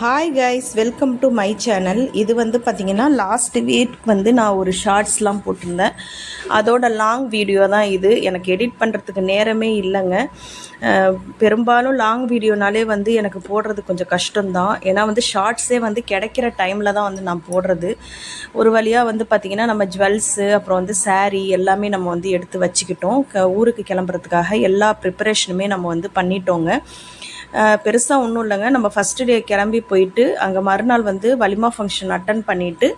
Hi guys welcome to my channel இது வந்து பார்த்திங்கன்னா லாஸ்ட் வீக் வந்து நான் ஒரு ஷார்ட்ஸ்லாம் போட்டிருந்தேன். அதோட லாங் வீடியோ தான் இது. எனக்கு எடிட் பண்ணுறதுக்கு நேரமே இல்லைங்க. பெரும்பாலும் லாங் வீடியோனாலே வந்து எனக்கு போடுறது கொஞ்சம் கஷ்டம்தான். ஏன்னா வந்து ஷார்ட்ஸே வந்து கிடைக்கிற டைமில் தான் வந்து நான் போடுறது. ஒரு வழியாக வந்து பார்த்திங்கன்னா நம்ம ஜுவல்ஸு அப்புறம் வந்து சாரீ எல்லாமே நம்ம வந்து எடுத்து வச்சுக்கிட்டோம். க ஊருக்கு கிளம்புறதுக்காக எல்லா ப்ரிப்பரேஷனுமே நம்ம வந்து பண்ணிட்டோங்க. பெருசாக ஒன்றும் இல்லைங்க. நம்ம ஃபஸ்ட்டு டே கிளம்பி போயிட்டு அங்கே மறுநாள் வந்து வலிமா ஃபங்க்ஷன் அட்டன் பண்ணிவிட்டு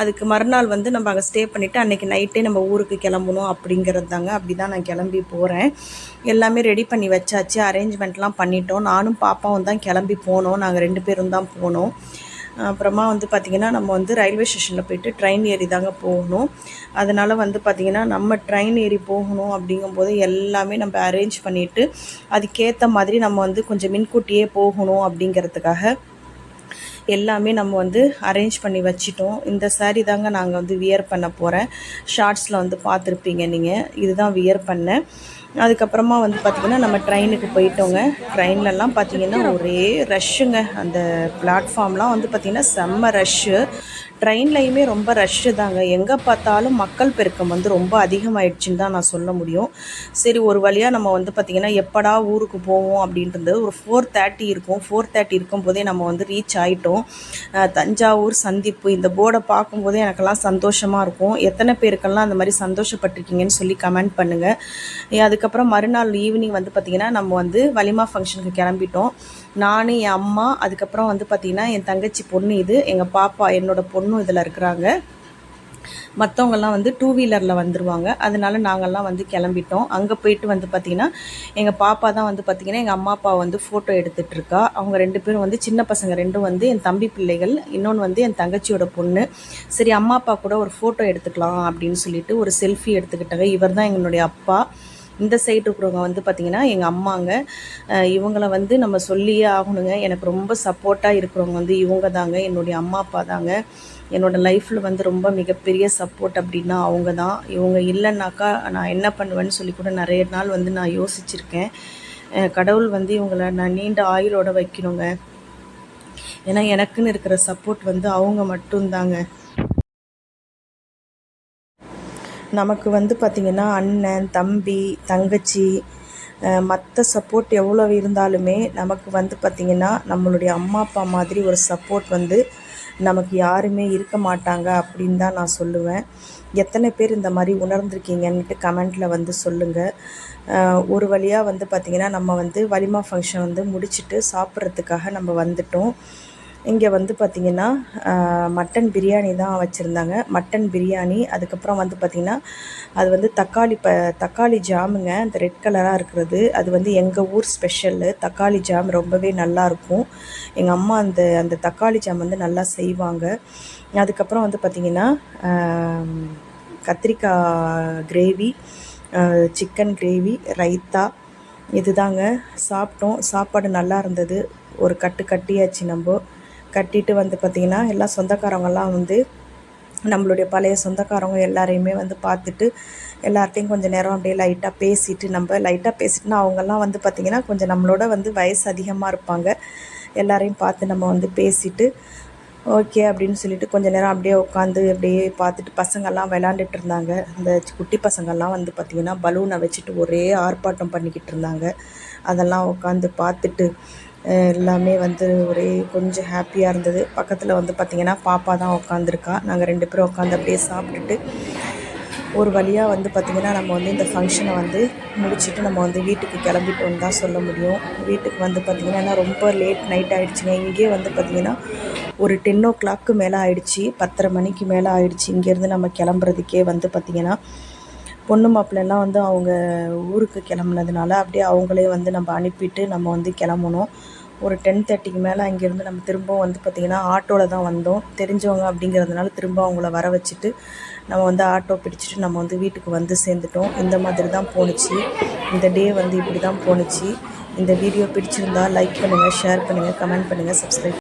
அதுக்கு மறுநாள் வந்து நம்ம அங்கே ஸ்டே பண்ணிவிட்டு அன்றைக்கி நைட்டே நம்ம ஊருக்கு கிளம்பணும் அப்படிங்கிறது தாங்க அப்படி தான் நான் கிளம்பி போகிறேன் எல்லாமே ரெடி பண்ணி வச்சாச்சு. அரேஞ்ச்மெண்ட்லாம் பண்ணிட்டோம். நானும் பாப்பாவும் தான் கிளம்பி போனோம். நாங்கள் ரெண்டு பேரும் தான் போனோம். அப்புறமா வந்து பார்த்திங்கன்னா நம்ம வந்து ரயில்வே ஸ்டேஷனில் போயிட்டு ட்ரெயின் ஏறி தாங்க போகணும். அதனால் வந்து பார்த்திங்கன்னா நம்ம ட்ரெயின் ஏறி போகணும் அப்படிங்கும்போது எல்லாமே நம்ம அரேஞ்ச் பண்ணிவிட்டு அதுக்கேற்ற மாதிரி நம்ம வந்து கொஞ்சம் மின்கூட்டியே போகணும் அப்படிங்கிறதுக்காக எல்லாமே நம்ம வந்து அரேஞ்ச் பண்ணி வச்சிட்டோம். இந்த saree தாங்க நாங்கள் வந்து வியர் பண்ண போகிறேன் ஷார்ட்ஸில் வந்து பார்த்துருப்பீங்க நீங்கள் இதுதான் வியர் பண்ணேன். அதுக்கப்புறமா வந்து பார்த்திங்கன்னா நம்ம ட்ரெயினுக்கு போயிட்டோங்க. ட்ரெயின்லலாம் பார்த்திங்கன்னா ஒரே ரஷ்ஷுங்க அந்த பிளாட்ஃபார்ம்லாம் வந்து பார்த்திங்கன்னா செம்ம ரஷ்ஷு ட்ரெயின்லையுமே ரொம்ப ரஷ்ஷு தாங்க. எங்கே பார்த்தாலும் மக்கள் பெருக்கம் வந்து ரொம்ப அதிகமாயிடுச்சுன்னு தான் நான் சொல்ல முடியும். சரி ஒரு வழியாக நம்ம வந்து பார்த்திங்கன்னா எப்படா ஊருக்கு போவோம் அப்படின்றது ஒரு ஃபோர் தேர்ட்டி இருக்கும். ஃபோர் தேர்ட்டி இருக்கும்போதே நம்ம வந்து ரீச் ஆகிட்டோம் தஞ்சாவூர் சந்திப்பு இந்த போர்டை பார்க்கும்போதே எனக்கெல்லாம் சந்தோஷமாக இருக்கும். எத்தனை பேருக்கெல்லாம் அந்த மாதிரி சந்தோஷப்பட்டிருக்கீங்கன்னு சொல்லி கமெண்ட் பண்ணுங்கள் அதுக்கப்புறம் மறுநாள் ஈவினிங் வந்து பார்த்திங்கன்னா நம்ம வந்து வலிமா ஃபங்க்ஷனுக்கு கிளம்பிட்டோம். நான் என் அம்மா அதுக்கப்புறம் வந்து பார்த்திங்கன்னா என் தங்கச்சி பொண்ணு இது எங்கள் பாப்பா என்னோட பொண்ணும் இதில் இருக்கிறாங்க. மற்றவங்கெல்லாம் வந்து டூ வீலரில் வந்துடுவாங்க அதனால நாங்கள்லாம் வந்து கிளம்பிட்டோம். அங்கே போயிட்டு வந்து பார்த்திங்கன்னா எங்கள் பாப்பா தான் வந்து பார்த்திங்கன்னா எங்கள் அம்மா அப்பா வந்து ஃபோட்டோ எடுத்துகிட்டு இருக்கா. அவங்க ரெண்டு பேரும் வந்து சின்ன பசங்க ரெண்டும் வந்து என் தம்பி பிள்ளைகள் இன்னொன்று வந்து என் தங்கச்சியோட பொண்ணு. சரி அம்மா அப்பா கூட ஒரு ஃபோட்டோ எடுத்துக்கலாம் அப்படின்னு சொல்லிட்டு ஒரு செல்ஃபி எடுத்துக்கிட்டாங்க. இவர் தான் எங்களுடைய அப்பா. இந்த சைடு இருக்கிறவங்க வந்து பார்த்திங்கன்னா எங்கள் அம்மாங்க இவங்களை வந்து நம்ம சொல்லியே ஆகணுங்க. எனக்கு ரொம்ப சப்போர்ட்டாக இருக்கிறவங்க வந்து இவங்க தாங்க என்னுடைய அம்மா அப்பா தாங்க. என்னோடய லைஃப்பில் வந்து ரொம்ப மிகப்பெரிய சப்போர்ட் அப்படின்னா அவங்க தான் இவங்க இல்லைன்னாக்கா நான் என்ன பண்ணுவேன்னு சொல்லி கூட நிறைய நாள் வந்து நான் யோசிச்சிருக்கேன். கடவுள் வந்து இவங்களை நான் நீண்ட ஆயுளோட வைக்கணுங்க. ஏன்னா எனக்குன்னு இருக்கிற சப்போர்ட் வந்து அவங்க மட்டும்தாங்க. நமக்கு வந்து பார்த்திங்கன்னா அண்ணன் தம்பி தங்கச்சி மற்ற சப்போர்ட் எவ்வளோ இருந்தாலுமே நமக்கு வந்து பார்த்திங்கன்னா நம்மளுடைய அம்மா அப்பா மாதிரி ஒரு சப்போர்ட் வந்து நமக்கு யாருமே இருக்க மாட்டாங்க அப்படின்னு தான் நான் சொல்லுவேன். எத்தனை பேர் இந்த மாதிரி உணர்ந்திருக்கீங்கன்ட்டு கமெண்ட்டில் வந்து சொல்லுங்கள் ஒரு வழியாக வந்து பார்த்திங்கன்னா நம்ம வந்து வலிமா ஃபங்க்ஷன் வந்து முடிச்சுட்டு சாப்பிட்றதுக்காக நம்ம வந்துட்டோம். இங்கே வந்து பார்த்திங்கன்னா மட்டன் பிரியாணி தான் வச்சுருந்தாங்க. மட்டன் பிரியாணி அதுக்கப்புறம் வந்து பார்த்திங்கன்னா அது வந்து தக்காளி ப தக்காளி ஜாமுங்க அந்த ரெட் கலராக இருக்கிறது. அது வந்து எங்கள் ஊர் ஸ்பெஷல்லு தக்காளி ஜாம் ரொம்பவே நல்லாயிருக்கும் எங்கள் அம்மா அந்த அந்த தக்காளி ஜாம் வந்து நல்லா செய்வாங்க. அதுக்கப்புறம் வந்து பார்த்திங்கன்னா கத்திரிக்காய் கிரேவி சிக்கன் கிரேவி ரைத்தா இதுதாங்க. சாப்பிட்டோம். சாப்பாடு நல்லா இருந்தது. ஒரு கட்டு கட்டியாச்சு நம்ம. கட்டிட்டு வந்து பார்த்திங்கன்னா எல்லாம் சொந்தக்காரவங்கெல்லாம் வந்து நம்மளுடைய பழைய சொந்தக்காரவங்க எல்லாரையுமே வந்து பார்த்துட்டு எல்லார்ட்டையும் கொஞ்சம் நேரம் அப்படியே லைட்டாக பேசிட்டு நம்ம லைட்டாக பேசிட்டுனா அவங்கெல்லாம் வந்து பார்த்திங்கன்னா கொஞ்சம் நம்மளோட வந்து வயசு அதிகமாக இருப்பாங்க. எல்லாரையும் பார்த்து நம்ம வந்து பேசிட்டு ஓகே அப்படின்னு சொல்லிட்டு கொஞ்ச நேரம் அப்படியே உட்காந்து அப்படியே பார்த்துட்டு பசங்கள்லாம் விளாண்டுட்டு இருந்தாங்க. இந்த குட்டி பசங்கள்லாம் வந்து பார்த்திங்கன்னா பலூனை வச்சுட்டு ஒரே ஆர்ப்பாட்டம் பண்ணிக்கிட்டு இருந்தாங்க. அதெல்லாம் உட்காந்து பார்த்துட்டு எல்லாமே வந்து ஒரே கொஞ்சம் ஹாப்பியாக இருந்தது. பக்கத்தில் வந்து பார்த்திங்கன்னா பாப்பா தான் உட்காந்துருக்கா நாங்கள் ரெண்டு பேரும் உட்காந்து அப்படியே சாப்பிட்டுட்டு ஒரு வழியாக வந்து பார்த்திங்கன்னா நம்ம வந்து இந்த ஃபங்க்ஷனை வந்து முடிச்சுட்டு நம்ம வந்து வீட்டுக்கு கிளம்பிட்டோன்னு தான் சொல்ல முடியும். வீட்டுக்கு வந்து பார்த்திங்கன்னா ரொம்ப லேட் நைட் ஆகிடுச்சிங்க இங்கேயே வந்து பார்த்திங்கன்னா ஒரு டென் ஓ கிளாக்கு மேலே ஆயிடுச்சு. பத்தரை மணிக்கு மேலே ஆயிடுச்சு. இங்கேருந்து நம்ம கிளம்புறதுக்கே வந்து பார்த்திங்கன்னா பொண்ணு மாப்பிள்ளைலாம் வந்து அவங்க ஊருக்கு கிளம்புனதுனால அப்படியே அவங்களே வந்து நம்ம அனுப்பிட்டு நம்ம வந்து கிளம்பணும். ஒரு டென் தேர்ட்டிக்கு மேலே அங்கேருந்து நம்ம திரும்பவும் வந்து பார்த்திங்கன்னா ஆட்டோவில் தான் வந்தோம். தெரிஞ்சவங்க அப்படிங்கிறதுனால திரும்ப அவங்கள வர வச்சுட்டு நம்ம வந்து ஆட்டோ பிடிச்சிட்டு நம்ம வந்து வீட்டுக்கு வந்து சேர்ந்துட்டோம். இந்த மாதிரி தான் போணுச்சு. இந்த டே வந்து இப்படி தான் போணுச்சு. இந்த வீடியோ பிடிச்சிருந்தா லைக் பண்ணுங்கள் ஷேர் பண்ணுங்கள் கமெண்ட் பண்ணுங்கள் சப்ஸ்கிரைப்